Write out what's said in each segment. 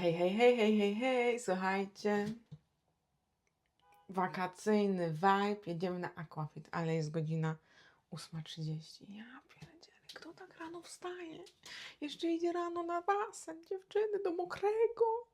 Hej, hej, hej, hej, hej, hej, słuchajcie. Wakacyjny vibe, jedziemy na Aquafit, ale jest godzina 8.30. Ja pierdzielę, kto tak rano wstaje? Jeszcze idzie rano na basen, dziewczyny, do mokrego.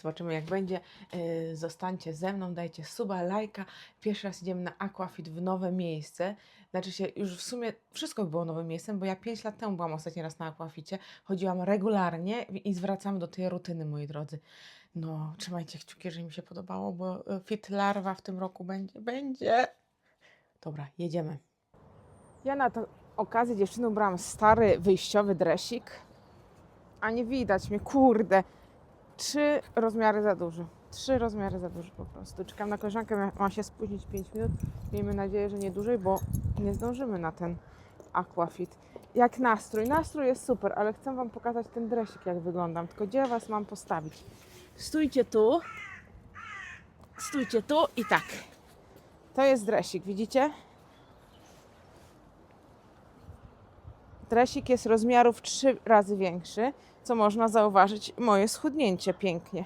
Zobaczymy jak będzie. Yy, zostańcie ze mną, dajcie suba, lajka. Pierwszy raz idziemy na Aquafit w nowe miejsce. Znaczy się, już w sumie wszystko było nowym miejscem, bo ja 5 lat temu byłam ostatni raz na Aquaficie. Chodziłam regularnie i zwracam do tej rutyny, moi drodzy. No, trzymajcie kciuki, że mi się podobało, bo e, Fit Larwa w tym roku będzie. Będzie! Dobra, jedziemy. Ja na tę okazję dziewczyną brałam stary wyjściowy dresik, a nie widać mnie, kurde. Trzy rozmiary za duży. Trzy rozmiary za duży po prostu. Czekam na koleżankę, ma- się spóźnić 5 minut. Miejmy nadzieję, że nie dłużej, bo nie zdążymy na ten Aquafit. Jak nastrój? Nastrój jest super, ale chcę Wam pokazać ten dresik, jak wyglądam. Tylko gdzie Was mam postawić? Stójcie tu. Stójcie tu i tak. To jest dresik, widzicie? Dresik jest rozmiarów trzy razy większy, co można zauważyć moje schudnięcie pięknie.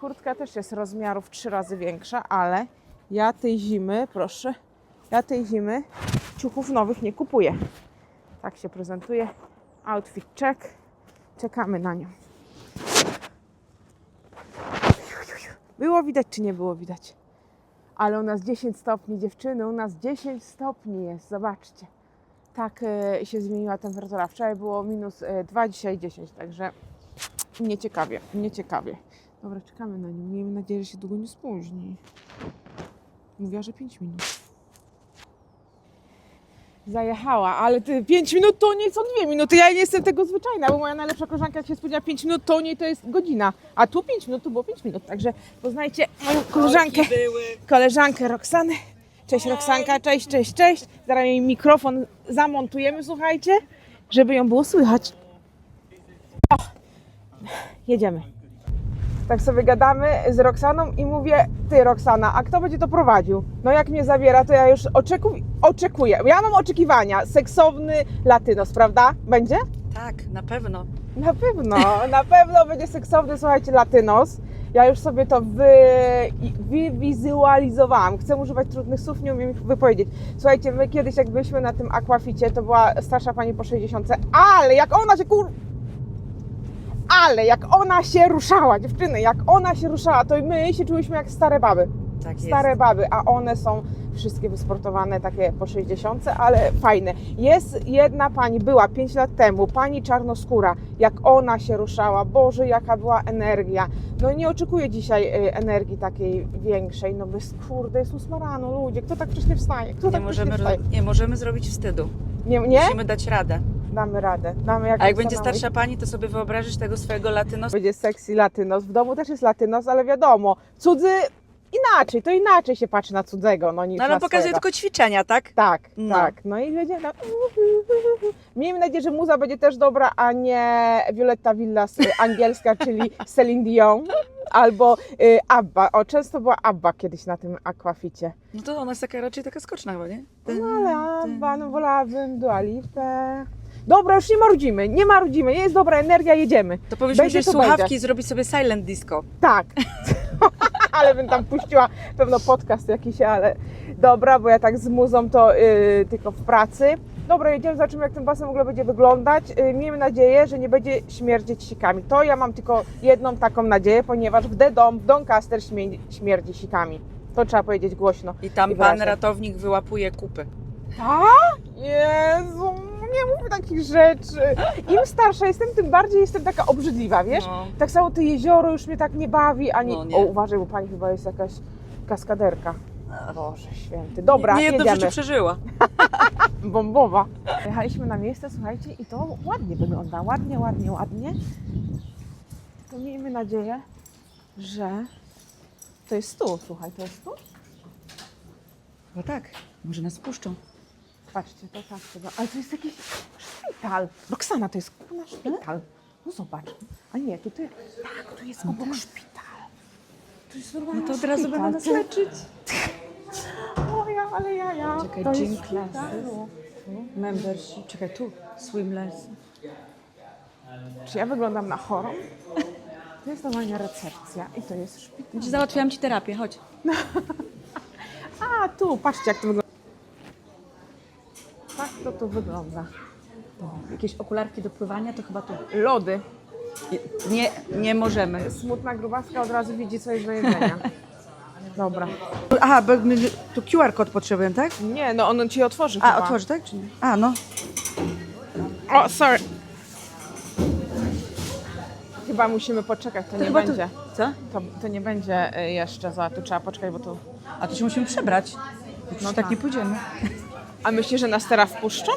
Kurtka też jest rozmiarów trzy razy większa, ale ja tej zimy, proszę, ja tej zimy ciuchów nowych nie kupuję. Tak się prezentuje. Outfit check. Czekamy na nią. Było widać, czy nie było widać? Ale u nas 10 stopni, dziewczyny, u nas 10 stopni jest, zobaczcie. Tak e, się zmieniła temperatura. Wczoraj było minus e, 2, dzisiaj 10, także nieciekawie, nieciekawie. Dobra, czekamy na nią. Miejmy nadzieję, że się długo nie spóźni. Mówiła, że 5 minut. Zajechała, ale ty 5 minut to nie są 2 minuty. Ja nie jestem tego zwyczajna, bo moja najlepsza koleżanka, jak się spóźnia 5 minut, to u niej to jest godzina. A tu 5 minut to było 5 minut. Także poznajcie moją koleżankę, koleżankę Roxanę. Cześć Roxanka, cześć, cześć, cześć. Zaraz jej mikrofon zamontujemy, słuchajcie, żeby ją było słychać. O, jedziemy. Tak sobie gadamy z Roxaną i mówię, ty Roxana, a kto będzie to prowadził? No jak mnie zabiera, to ja już oczeku, oczekuję. Ja mam oczekiwania. Seksowny latynos, prawda? Będzie? Tak, na pewno. Na pewno, na pewno będzie seksowny, słuchajcie, latynos. Ja już sobie to wy, wywizualizowałam. Chcę używać trudnych słów, nie umiem ich wypowiedzieć. Słuchajcie, my kiedyś jak byliśmy na tym aquaficie, to była starsza pani po 60, ale jak ona się kur... Ale jak ona się ruszała, dziewczyny, jak ona się ruszała, to my się czułyśmy jak stare baby. Tak Stare baby, a one są wszystkie wysportowane, takie po 60, ale fajne. Jest jedna pani, była 5 lat temu, pani czarnoskóra, jak ona się ruszała, Boże, jaka była energia. No nie oczekuję dzisiaj y, energii takiej większej, no bez kurde, jest ósma rano, ludzie, kto tak wcześnie wstaje? Kto Nie tak możemy, wstaje? nie możemy zrobić wstydu. Nie, nie? Musimy dać radę. Damy radę. Damy jak A jak będzie starsza pani, to sobie wyobrażysz tego swojego latynosa. Będzie sexy latynos. W domu też jest latynos, ale wiadomo, cudzy inaczej, to inaczej się patrzy na cudzego, no niż No ale na pokazuje swojego. tylko ćwiczenia, tak? Tak, No. tak. No i będzie tam. Miejmy nadzieję, że muza będzie też dobra, a nie Violetta Villas y, angielska, czyli Celine Dion. Albo y, Abba. O, często była Abba kiedyś na tym aquaficie. No to ona jest taka raczej taka skoczna chyba, nie? No ale Abba, no wolałabym Dua Lipę. Dobra, już nie marudzimy, nie marudzimy, nie jest dobra energia, jedziemy. To powinniśmy Będzie wziąć to słuchawki będzie. i zrobić sobie silent disco. Tak. ale bym tam puściła pewno podcast jakiś, ale dobra, bo ja tak z muzą to yy, tylko w pracy. Dobra, jedziemy, zobaczymy jak ten basen w ogóle będzie wyglądać. Yy, miejmy nadzieję, że nie będzie śmierdzieć sikami. To ja mam tylko jedną taką nadzieję, ponieważ w The Dom, w Doncaster śmie- śmierdzi sikami. To trzeba powiedzieć głośno. I tam I pan wyraźnie. ratownik wyłapuje kupy. Tak? Jezu, nie mów takich rzeczy. Im starsza jestem, tym bardziej jestem taka obrzydliwa, wiesz? No. Tak samo to jezioro już mnie tak nie bawi, ani... No nie. O, uważaj, bo pani chyba jest jakaś kaskaderka. Boże święty. Dobra, nie jedno w jedziemy. przeżyła. Bombowa. Jechaliśmy na miejsce, słuchajcie, i to ładnie wygląda. Ładnie, ładnie, ładnie. To miejmy nadzieję, że to jest tu. Słuchaj, to jest tu? No tak, może nas puszczą. Patrzcie, to tak chyba. Ale to jest jakiś szpital. Roxana, to jest kurna szpital. No zobacz. A nie, tutaj. Tak, tu jest obok szpital. To jest normalny No to od razu będą nas leczyć. O ja, ale ja, ja. Czekaj, to gym jest classes. szpitalu. Membership, czekaj tu, swim lesson. Czy ja wyglądam na chorą? To jest normalnie recepcja i to jest szpital. Załatwiłam ci terapię, chodź. A, tu, patrzcie jak to wygląda. Tak to tu wygląda. Jakieś okularki do pływania, to chyba tu. Lody. Nie, nie możemy. Smutna grubaska od razu widzi coś do jedzenia. Dobra. Aha, bo my tu QR kod potrzebuję, tak? Nie, no on ci otworzy A, chyba. otworzy, tak? Czy nie? A, no. O, sorry. Chyba musimy poczekać, to nie chyba tu- będzie. Co? To, to nie będzie y, jeszcze za, tu trzeba poczekać, bo tu... A to się musimy przebrać. No tak nie pójdziemy. A myślisz, że nas teraz wpuszczą?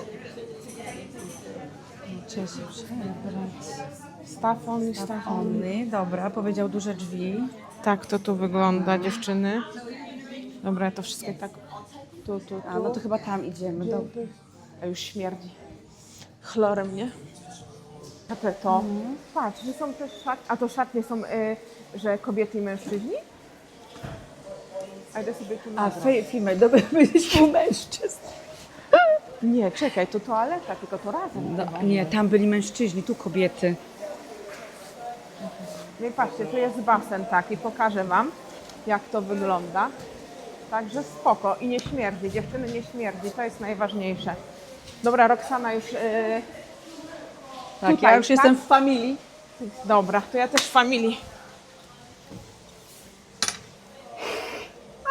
Trzeba się przebrać. Stafon i stafon. Ony, dobra, powiedział duże drzwi. Tak to tu wygląda, dziewczyny. Dobra, ja to wszystko tak... Tu, tu, tu. A, no to chyba tam idziemy. Dobra. A już śmierdzi. Chlorem, nie? A te to. Mhm. Patrz, że są też szat... A to szatnie są, y, że kobiety i mężczyźni? A idę sobie tu A, nagram. fe- filmy, dobra, byliśmy u mężczyzn. Nie, czekaj, to toaleta, tylko to razem. No, chyba. nie, tam byli mężczyźni, tu kobiety. No i patrzcie, tu jest basen taki, pokażę Wam, jak to wygląda. Także spoko i nie śmierdzi, dziewczyny nie śmierdzi, to jest najważniejsze. Dobra, Roxana już... Yy... Tak, Tutaj, ja już tak? jestem w familii. Dobra, to ja też w familii.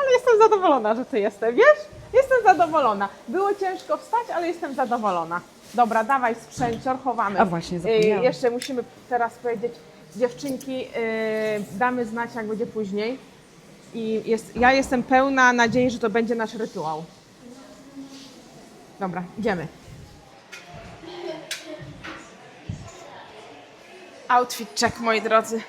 Ale jestem zadowolona, że Ty jesteś, wiesz? Jestem zadowolona. Było ciężko wstać, ale jestem zadowolona. Dobra, dawaj sprzęcior, chowamy. A właśnie, zapomniałam. Y, jeszcze musimy teraz powiedzieć, dziewczynki, y, damy znać, jak będzie później. I jest, ja jestem pełna nadziei, że to będzie nasz rytuał. Dobra, idziemy. Outfit check, moi drodzy.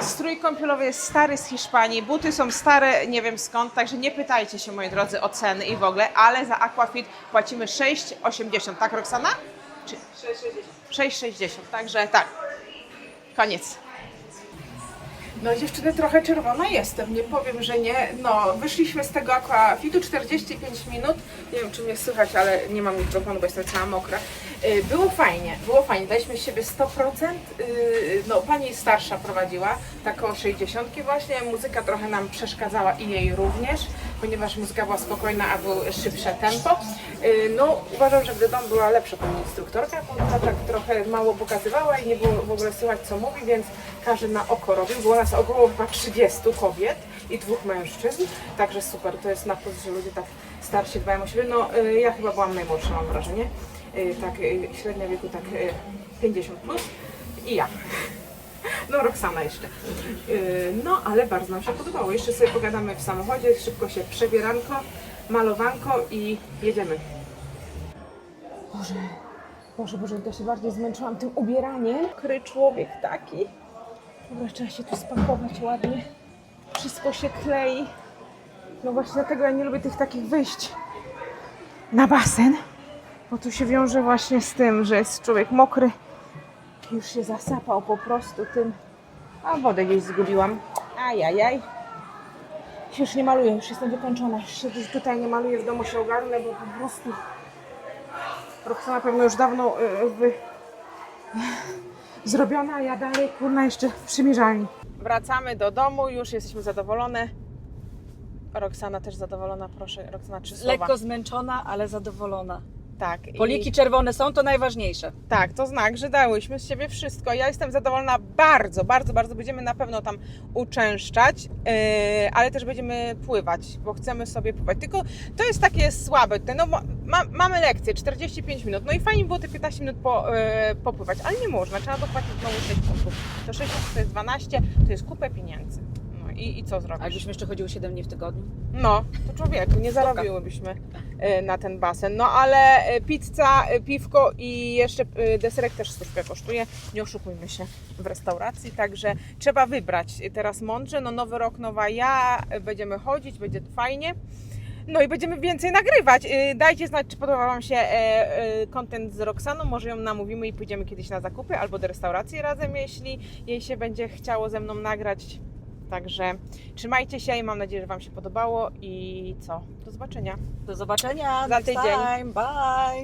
Strój kąpielowy jest stary z Hiszpanii, buty są stare, nie wiem skąd, także nie pytajcie się, moi drodzy, o ceny i w ogóle, ale za Aquafit płacimy 6,80, tak Roxana? Czy 6,60. 6,60, także tak. Koniec. No dziewczyny, trochę czerwona jestem, nie powiem, że nie. No, wyszliśmy z tego aquafitu 45 minut. Nie wiem, czy mnie słychać, ale nie mam mikrofonu, bo jestem cała mokra. Yy, Było fajnie, było fajnie. Daliśmy siebie 100%. Yy, No, pani starsza prowadziła, tak około 60 właśnie. Muzyka trochę nam przeszkadzała i jej również, ponieważ muzyka była spokojna, a było szybsze tempo. Yy, No, uważam, że Dom była lepsza pani instruktorka, bo ona tak trochę mało pokazywała i nie było w ogóle słychać, co mówi, więc każdy na oko robił. Było nas około chyba 30 kobiet i dwóch mężczyzn, także super, to jest na plus, że ludzie tak starsi dbają o siebie. No, y, ja chyba byłam najmłodsza, mam wrażenie. Y, Tak, y, średnia wieku tak y, 50 plus i ja. No, Roxana jeszcze. Y, No, ale bardzo nam się podobało. Jeszcze sobie pogadamy w samochodzie, szybko się przebieranko, malowanko i jedziemy. Boże, Boże, Boże, ja się bardziej zmęczyłam tym ubieraniem. Kry człowiek taki. Dobra, trzeba się tu spakować ładnie. Wszystko się klei. No właśnie dlatego ja nie lubię tych takich wyjść na basen. Bo tu się wiąże właśnie z tym, że jest człowiek mokry. Już się zasapał po prostu tym. A wodę gdzieś zgubiłam. Ajajaj. Już nie maluję, już jestem wykończona. Już się tutaj nie maluję, w domu się ogarnę, bo po prostu Roxana pewno już dawno wy... zrobiona, a ja dalej kurna jeszcze w przymierzalni. Wracamy do domu, już jesteśmy zadowolone. Roxana też zadowolona, proszę. Roxana, trzy słowa. Lekko zmęczona, ale zadowolona. Tak. i- Poliki czerwone są, to najważniejsze. Tak, to znak, że dałyśmy z siebie wszystko. Ja jestem zadowolona bardzo, bardzo, bardzo. Będziemy na pewno tam uczęszczać, yy, ale też będziemy pływać, bo chcemy sobie pływać. Tylko to jest takie słabe. No, ma, ma, mamy lekcję 45 minut, no i fajnie było te 15 minut po, yy, popływać, ale nie można, trzeba dopłacić znowu 6 funtów. To 6 funtów to jest 12, to jest kupę pieniędzy. I, i co A zrobić? jakbyśmy jeszcze chodziły 7 dni w tygodniu? No, to człowieku, nie zarobiłybyśmy e, na ten basen. No ale e, pizza, e, piwko i jeszcze deserek też stówkę kosztuje. Nie oszukujmy się w restauracji, także trzeba wybrać teraz mądrze. No nowy rok, nowa ja, będziemy chodzić, będzie fajnie. No i będziemy więcej nagrywać. Dajcie znać, czy podoba Wam się content z Roxaną. Może ją namówimy i pójdziemy kiedyś na zakupy albo do restauracji razem, jeśli jej się będzie chciało ze mną nagrać. Także trzymajcie się i mam nadzieję, że Wam się podobało i co? Do zobaczenia. Do zobaczenia. Za tydzień. Time. Bye.